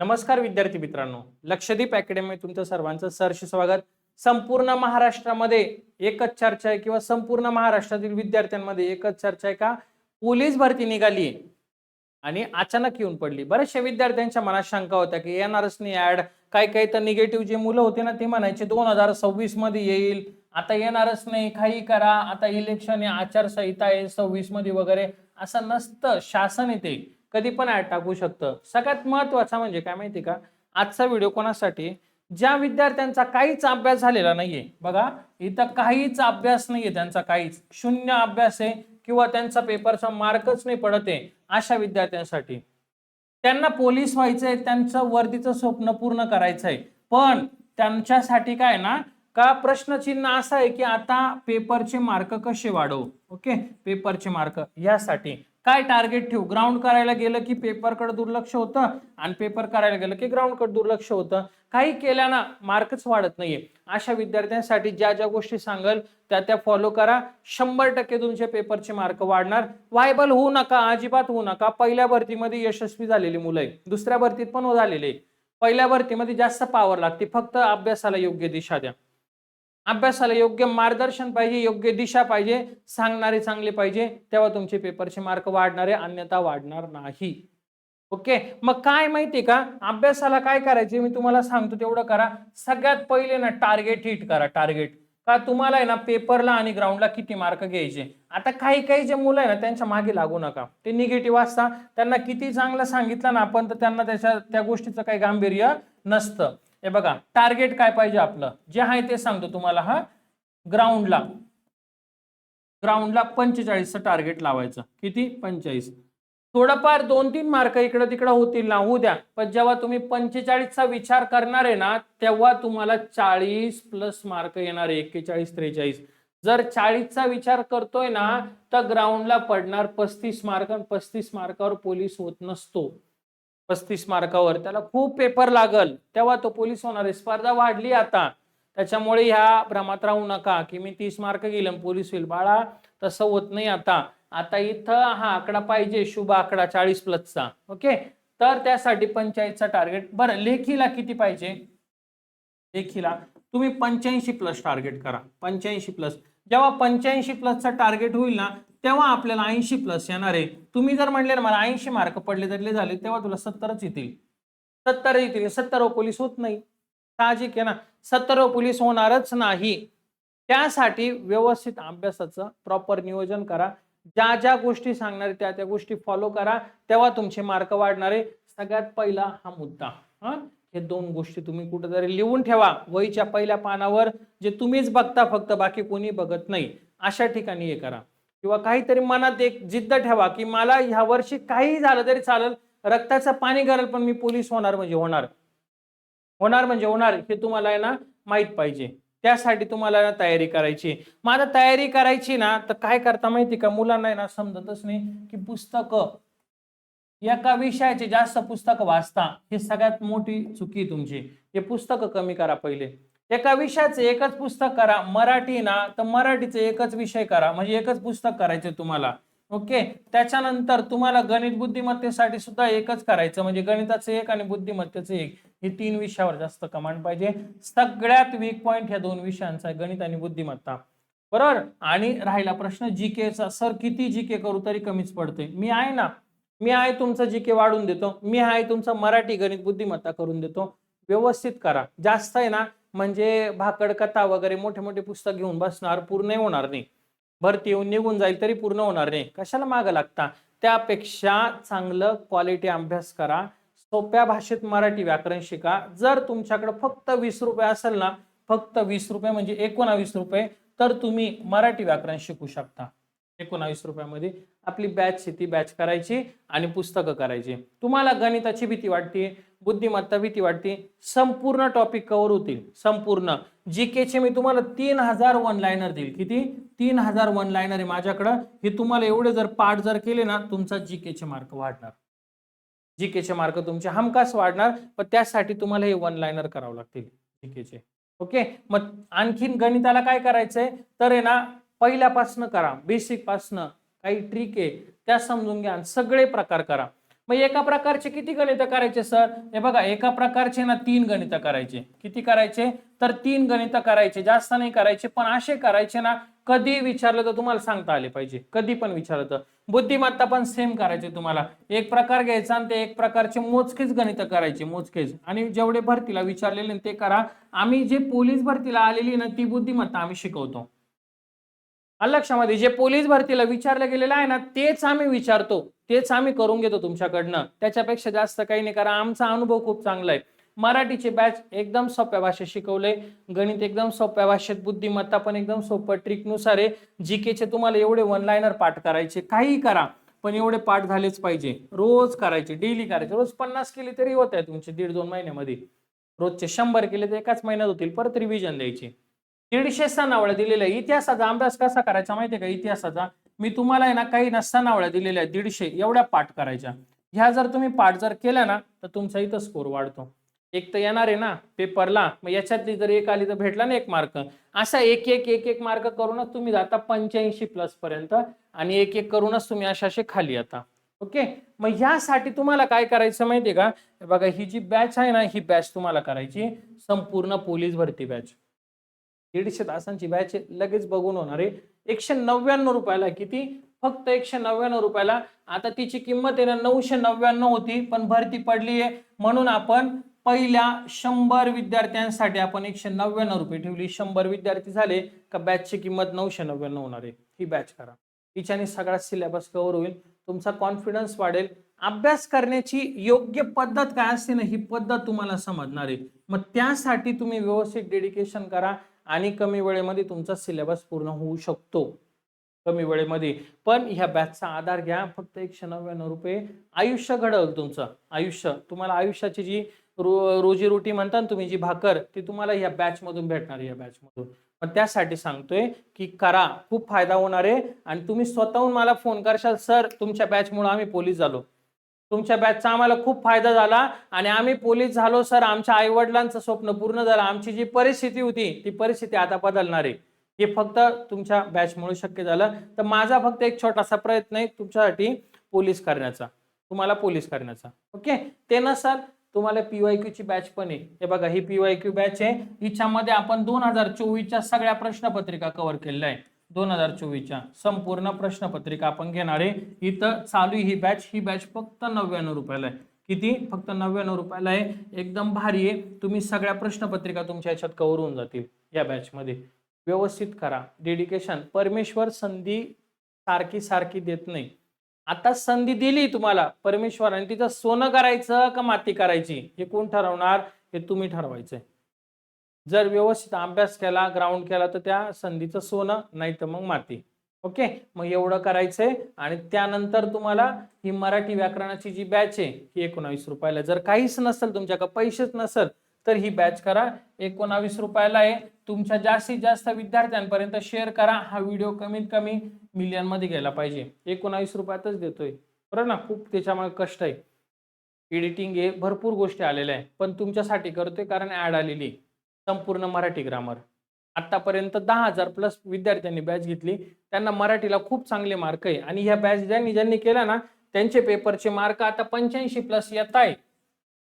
नमस्कार विद्यार्थी मित्रांनो. लक्षदीप अकॅडमी तुमचं सर्वांचं सरश स्वागत. संपूर्ण महाराष्ट्रामध्ये एकच चर्चा आहे किंवा संपूर्ण महाराष्ट्रातील विद्यार्थ्यांमध्ये एकच चर्चा आहे का? पोलीस भरती निघाली. आणि अचानक येऊन पडली. बऱ्याचशा विद्यार्थ्यांच्या मनात शंका होत्या की येणारच नाही ऍड. काही काही तर निगेटिव्ह जे मुलं होते ना ते म्हणायचे दोन हजार सव्वीसमध्ये येईल. आता येणारच नाही. काही करा. आता इलेक्शन आहे आचारसंहिता आहे सव्वीसमध्ये वगैरे. असं नसतं. शासन येते कधी पण ऍड टाकू शकतं. सगळ्यात महत्त्वाचा म्हणजे काय माहिती का? आजचा व्हिडिओ कोणासाठी? ज्या विद्यार्थ्यांचा काहीच अभ्यास झालेला नाहीये. बघा इथं काहीच अभ्यास नाहीये त्यांचा काहीच. शून्य अभ्यास आहे किंवा त्यांचा पेपरचा मार्कच नाही पडत आहे अशा विद्यार्थ्यांसाठी. त्यांना पोलीस व्हायचंय त्यांचं वर्दीचं स्वप्न पूर्ण करायचंय. पण त्यांच्यासाठी काय ना का प्रश्नचिन्ह असं आहे की आता पेपरचे मार्क कसे वाढवू? ओके? पेपरचे मार्क यासाठी. काय टार्गेट ठेवू? ग्राउंड करायला गेलं की पेपरकडे दुर्लक्ष होतं आणि पेपर करायला गेलं की ग्राउंडकडे दुर्लक्ष होतं. काही केल्यानं मार्कच वाढत नाहीये. अशा विद्यार्थ्यांसाठी ज्या ज्या गोष्टी सांगल त्या त्या फॉलो करा. शंभर टक्के तुमचे पेपरचे मार्क वाढणार. वायबल होऊ नका अजिबात होऊ नका. पहिल्या भरतीमध्ये यशस्वी झालेली मुलं आहे दुसऱ्या भरतीत पण झालेले आहे. पहिल्या भरतीमध्ये जास्त पावर लागते. फक्त अभ्यासाला योग्य दिशा द्या. अभ्यासाला योग्य मार्गदर्शन पाहिजे योग्य दिशा पाहिजे सांगणारे चांगले पाहिजे तेव्हा तुमचे पेपरचे मार्क वाढणारे अन्यथा वाढणार नाही. ओके? मग काय माहिती का? अभ्यासाला काय करायचे मी तुम्हाला सांगतो तेवढं करा. सगळ्यात पहिले ना टार्गेट हिट करा टार्गेट का तुम्हाला आहे ना पेपरला आणि ग्राउंडला किती मार्क घ्यायचे? आता काही काही जे मुलं आहे ना त्यांच्या मागे लागू नका. ते निगेटिव्ह असता त्यांना किती चांगलं सांगितलं ना आपण तर त्यांना त्याच्या त्या गोष्टीचं काही गांभीर्य नसतं. हे बघा टार्गेट काय पाहिजे आपलं? जे आहे ते सांगतो तुम्हाला हा. ग्राउंडला ग्राउंडला पंचेचाळीसचं टार्गेट लावायचं. किती? पंचेचाळीस. थोडंफार दोन तीन मार्क इकडं तिकडं होतील ना होऊ द्या. पण जेव्हा तुम्ही पंचेचाळीसचा विचार करणार आहे ना तेव्हा तुम्हाला चाळीस प्लस मार्क येणार आहे एक्केचाळीस त्रेचाळीस. जर चाळीसचा विचार करतोय ना तर ग्राउंडला पडणार पस्तीस मार्क आणि पस्तीस मार्कावर पोलीस होत नसतो. पस्तीस मार्कावर. त्याला खूप पेपर लागल. तेव्हा तो पोलीस होणार आहे. स्पर्धा वाढली आता. त्याच्यामुळे ह्या भ्रमात राहू नका. की मी तीस मार्क गेलं पोलीस होईल. बाळा तसं होत नाही आता. आता इथं हा आकडा पाहिजे. शुभ आकडा चाळीस प्लसचा ओके? तर त्यासाठी पंचायतचा टार्गेट बरं लेखीला किती पाहिजे? लेखीला. तुम्ही पंच्याऐंशी प्लस टार्गेट करा. पंच्याऐंशी प्लस जेव्हा पंच्याऐंशी प्लसचा टार्गेट होईल ना तेव्हा आपल्याला ऐंशी प्लस येणार. आहे तुम्ही जर म्हणले ना मला ऐंशी मार्क पडले तरी झाले तेव्हा तुला सत्तरच येतील. सत्तर येतील सत्तर पोलीस होत नाही. साहजिक आहे ना? सत्तर पोलीस होणारच नाही. त्यासाठी व्यवस्थित अभ्यासाचं प्रॉपर नियोजन करा. ज्या ज्या गोष्टी सांगणार त्या त्या गोष्टी फॉलो करा. तेव्हा तुमचे मार्क वाढणारे. सगळ्यात पहिला हा मुद्दा. हा? हे दोन गोष्टी तुम्ही कुठेतरी लिहून ठेवा. वहीच्या पहिल्या पानावर जे तुम्हीच बघता फक्त बाकी कोणी बघत नाही. अशा ठिकाणी हे करा. किंवा काहीतरी मनात एक जिद्द ठेवा की मला ह्या वर्षी काही झालं तरी चालेल. रक्ताचं पाणी घालेल पण मी पोलीस होणार म्हणजे होणार. होणार म्हणजे होणार हे तुम्हाला आहे ना माहीत पाहिजे. त्यासाठी तुम्हाला ना तयारी करायची. मग आता तयारी करायची ना तर काय करता माहिती का? मुलांना ना समजतच नाही की पुस्तकं एका विषयाचे जास्त पुस्तकं वाचता हे सगळ्यात मोठी चुकी तुमची. हे पुस्तकं कमी करा पहिले. एका विषयाचं एकच पुस्तक करा मराठी ना तर मराठीचं एकच विषय करा म्हणजे एकच पुस्तक करायचे तुम्हाला. ओके? त्याच्यानंतर तुम्हाला गणित बुद्धिमत्तेसाठी सुद्धा एकच करायचं म्हणजे गणिताचं एक आणि बुद्धिमत्तेचं एक. हे तीन विषयावर जास्त कमांड पाहिजे. सगळ्यात वीक पॉईंट ह्या दोन विषयांचा आहे गणित आणि बुद्धिमत्ता. बरोबर? आणि राहिला प्रश्न जी केचा सर किती जी के करू तरी कमीच पडते मी आहे ना मी आहे तुमचं जीके वाढून देतो. मी आहे तुमचं मराठी गणित बुद्धिमत्ता करून देतो. व्यवस्थित करा. जास्त आहे ना म्हणजे भाकड कथा वगैरे मोठे मोठे पुस्तक घेऊन बसणार पूर्ण होणार नाही. भरती येऊन निघून जाईल तरी पूर्ण होणार नाही. कशाला मागं लागता? त्यापेक्षा चांगलं क्वालिटी अभ्यास करा. सोप्या भाषेत मराठी व्याकरण शिका. जर तुमच्याकडे फक्त वीस रुपये असेल ना फक्त वीस रुपये म्हणजे एकोणावीस रुपये तर तुम्ही मराठी व्याकरण शिकू शकता. एकोणावीस रुपयामध्ये आपली बॅच ती बॅच करायची आणि पुस्तकं करायची. तुम्हाला गणिताची भीती वाटते बुद्धिमत्ता भीती वाटते. संपूर्ण टॉपिक कव्हर होतील. संपूर्ण. जी केचे मी तुम्हाला तीन हजार वन लायनर देईल. किती? तीन हजार वन लायनर आहे माझ्याकडं. हे तुम्हाला एवढे जर पाठ जर केले ना तुमचा जी केचे मार्क वाढणार. जीकेचे मार्क तुमचे हमखास वाढणार. पण त्यासाठी तुम्हाला हे वन लायनर करावं लागतील. जीकेचे ओके मग आणखीन गणिताला काय करायचंय? तर आहे ना पहिल्यापासनं करा. बेसिक पासनं. काही ट्रिक आहे. त्या समजून घ्या सगळे प्रकार करा. मग एका प्रकारचे किती गणित करायचे सर? हे बघा एका प्रकारचे ना तीन गणित करायचे. किती करायचे? तर तीन गणित करायचे. जास्त नाही करायचे पण असे करायचे ना कधी विचारलं तर तुम्हाला सांगता आले पाहिजे. कधी पण विचारलं तर. बुद्धिमत्ता पण सेम करायचे तुम्हाला. एक प्रकार घ्यायचा आणि ते एक प्रकारचे मोजकेच गणित करायचे मोजकेच. आणि जेवढे भरतीला विचारलेले ते करा. आम्ही जे पोलीस भरतीला आलेली ना ती बुद्धिमत्ता आम्ही शिकवतो. आलं लक्षामध्ये जे पोलीस भरतीला विचारलं गेलेलं आहे ना तेच आम्ही विचारतो. तेच आम्ही करून घेतो तुमच्याकडनं. त्याच्यापेक्षा जास्त काही नाही कारण आमचा अनुभव खूप चांगला आहे. मराठीचे बॅच एकदम सोप्या भाषेत शिकवले. गणित एकदम सोप्या भाषेत बुद्धिमत्ता पण एकदम सोपं. ट्रिकनुसार आहे जीकेचे तुम्हाला एवढे वन लाईनर पाठ करायचे. काही करा पण एवढे पाठ झालेच पाहिजे. रोज करायचे डेली करायचे. रोज पन्नास केले तरी होत आहे तुमचे दीड दोन महिन्यामध्ये. रोजचे शंभर केले तर एकाच महिन्यात होतील. परत रिव्हिजन द्यायची. दीडशे सणावळ्या दिलेल्या इतिहासाचा अभ्यास कसा करायचा माहितीये का? इतिहासाचा. मी तुम्हाला आहे ना काही ना सणावळ्या दिलेल्या दीडशे एवढ्या पाठ करायच्या. ह्या जर तुम्ही पाठ जर केल्या ना तर तुमचा इथं स्कोर वाढतो. एक तर येणार आहे ना पेपरला मग याच्यातली जर एक आली तर भेटला ना एक मार्क असा एक एक एक एक मार्क करूनच तुम्ही जाता पंच्याऐंशी प्लस पर्यंत. आणि एक एक करूनच तुम्ही अशा असे खाली येता. ओके? मग ह्यासाठी तुम्हाला काय करायचं माहितीये का? बघा ही जी बॅच आहे ना ही बॅच तुम्हाला करायची. संपूर्ण पोलीस भरती बॅच दीडशे तासांची बॅच लगेच बघून होणार आहे. एकशे नव्याण्णव रुपयाला किती? फक्त एकशे नव्याण्णव रुपयाला. आता तिची किंमत आहे ना नऊशे नव्याण्णव होती पण भरती पडली आहे. म्हणून आपण पहिल्या शंभर विद्यार्थ्यांसाठी आपण एकशे नव्याण्णव रुपये ठेवली. शंभर विद्यार्थी झाले का बॅचची किंमत नऊशे नव्याण्णव होणार आहे. ही बॅच करा. तिच्याने सगळा सिलेबस कव्हर होईल. तुमचा कॉन्फिडन्स वाढेल. अभ्यास करण्याची योग्य पद्धत काय असते ना ही पद्धत तुम्हाला समजणार आहे. मग त्यासाठी तुम्ही व्यवस्थित डेडिकेशन करा. आणि कमी वेळेमध्ये तुमचा सिलेबस पूर्ण होऊ शकतो. कमी वेळेमध्ये. पण ह्या बॅचचा आधार घ्या. फक्त एकशे नव्याण्णव रुपये आयुष्य घडवल तुमचं. आयुष्य. तुम्हाला आयुष्याची जी रो रोजीरोटी म्हणता ना तुम्ही जी भाकर ती तुम्हाला ह्या बॅचमधून भेटणार आहे या बॅचमधून पण त्यासाठी सांगतोय की करा. खूप फायदा होणार आहे. आणि तुम्ही स्वतःहून मला फोन करशाल सर तुमच्या बॅचमुळे आम्ही पोलीस झालो. तुमच्या बॅचचा आम्हाला खूप फायदा झाला आणि आम्ही पोलीस झालो सर. आमच्या आई वडिलांचं स्वप्न पूर्ण झालं. आमची जी परिस्थिती होती ती परिस्थिती आता बदलणार. आहे हे फक्त तुमच्या बॅचमुळे शक्य झालं. तर माझा फक्त एक छोटासा प्रयत्न आहे तुमच्यासाठी पोलीस करण्याचा. तुम्हाला पोलीस करण्याचा. ओके? ते नसाल तुम्हाला पीवाय ची बॅच पण आहे. हे बघा ही पीवाय क्यू बॅच आहे. हिच्यामध्ये आपण दोन हजार चोवीसच्या सगळ्या प्रश्नपत्रिका कव्हर केलेल्या आहे दोन हजार चोवीसच्या संपूर्ण प्रश्नपत्रिका आपण घेणार आहे. इथं चालू आहे ही बॅच ही बॅच फक्त नव्याण्णव रुपयाला आहे. किती? फक्त नव्याण्णव रुपयाला आहे. एकदम भारी आहे. तुम्ही सगळ्या प्रश्नपत्रिका तुमच्या ह्याच्यात कव्हर होऊन जातील या बॅचमध्ये व्यवस्थित करा. डेडिकेशन परमेश्वर संधी सारखी सारखी देत नाही. आता संधी दिली तुम्हाला परमेश्वराने तिचं सोनं करायचं का माती करायची? हे कोण ठरवणार? हे तुम्ही ठरवायचंय. जर व्यवस्थित अभ्यास केला ग्राउंड केला तर त्या संधीचं सोनं नाही तर मग माती. ओके? मग एवढं करायचंय आणि त्यानंतर तुम्हाला ही मराठी व्याकरणाची जी बॅच आहे ही एकोणावीस रुपयाला जर काहीच नसेल तुमच्याकडे पैसेच नसेल तर ही बॅच करा. एकोणावीस रुपयाला आहे. तुमच्या जास्तीत जास्त विद्यार्थ्यांपर्यंत शेअर करा. हा व्हिडिओ कमीत कमी मिलियनमध्ये गेला पाहिजे. एकोणावीस रुपयातच देतोय. बरं ना? खूप त्याच्यामुळे कष्ट आहे. एडिटिंग हे भरपूर गोष्टी आलेल्या आहे. पण तुमच्यासाठी करतोय कारण ऍड आलेली आहे. संपूर्ण मराठी ग्रामर आतापर्यंत दहा हजार प्लस विद्यार्थ्यांनी बॅच घेतली. त्यांना मराठीला खूप चांगले मार्क आहे. आणि ह्या बॅच ज्यांनी ज्यांनी केला ना त्यांचे पेपरचे मार्क आता पंच्याऐंशी प्लस येत आहे.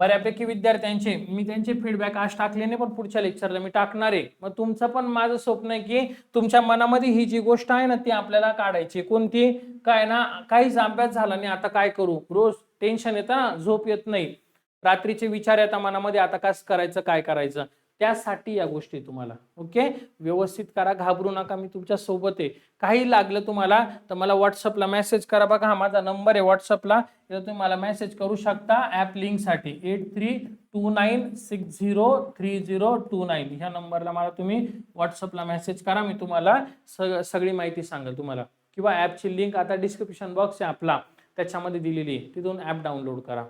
बऱ्यापैकी विद्यार्थ्यांचे मी त्यांचे फीडबॅक आज टाकले नाही पण पुढच्या लेक्चरला मी टाकणार आहे. मग तुमचं पण माझं स्वप्न आहे की तुमच्या मनामध्ये ही जी गोष्ट आहे ना ती आपल्याला काढायची कोणती? काय ना काहीच अभ्यास झाला नाही आता काय करू? रोज टेन्शन येतं ना झोप येत नाही. रात्रीचे विचार येतात मनामध्ये आता काय करायचं काय करायचं? त्यासाठी या गोष्टी तुम्हाला. ओके? व्यवस्थित करा घाबरू नका मी तुमच्यासोबत आहे. काही लागलं तुम्हाला तर मला व्हॉट्सअपला मेसेज करा बघा. हा माझा नंबर आहे व्हॉट्सअपला तर तुम्ही मला मेसेज करू शकता app लिंकसाठी eight three two nine six zero three zero two nine ह्या नंबरला मला तुम्ही व्हॉट्सअपला मेसेज करा. मी तुम्हाला सग सगळी माहिती सांगेल तुम्हाला. किंवा ॲपची लिंक आता डिस्क्रिप्शन बॉक्स आहे आपला. त्याच्यामध्ये दिलेली आहे. तिथून ॲप डाउनलोड करा.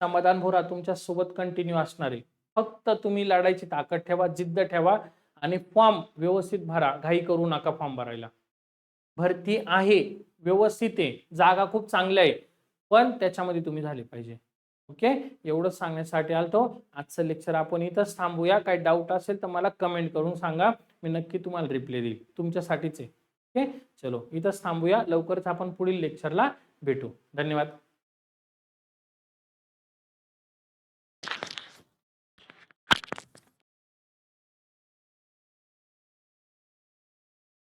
समाधान भोरा तुमच्यासोबत कंटिन्यू असणार आहे. फक्त तुम्ही लढायची ताकद ठेवा जिद्द ठेवा आणि फॉर्म व्यवस्थित भरा. घाई करू नका फॉर्म भरायला. भरती आहे व्यवस्थित आहे. जागा खूप चांगल्या आहे. पण त्याच्यामध्ये तुम्ही झाले पाहिजे. ओके? एवढंच सांगण्यासाठी आलतो. आजचं लेक्चर आपण इथंच थांबूया. काही डाऊट असेल तर मला कमेंट करून सांगा. मी नक्की तुम्हाला रिप्लाय देईल. तुमच्यासाठीच आहे. ओके? चलो इथंच थांबूया. लवकरच आपण पुढील लेक्चरला भेटू. धन्यवाद.